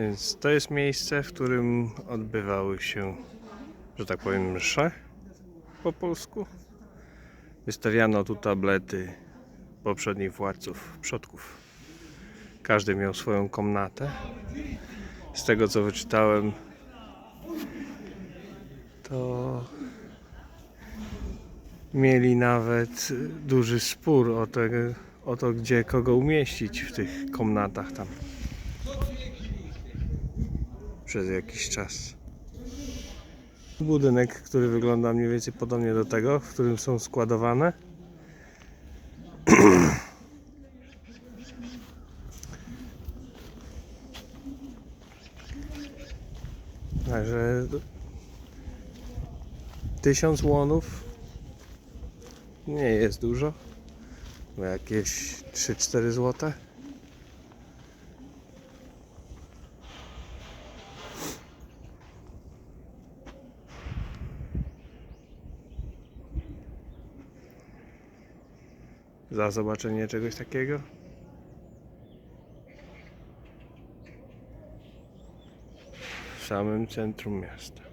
Więc to jest miejsce, w którym odbywały się, że tak powiem, msze po polsku. Wystawiano tu tablety poprzednich władców, przodków. Każdy miał swoją komnatę. Z tego co wyczytałem, to mieli nawet duży spór o, o to, gdzie kogo umieścić w tych komnatach tam. Przez jakiś czas. Budynek, który wygląda mniej więcej podobnie do tego, w którym są składowane. Także tysiąc łonów nie jest dużo. Jakieś 3-4 złote. Za zobaczenie czegoś takiego. W samym centrum miasta.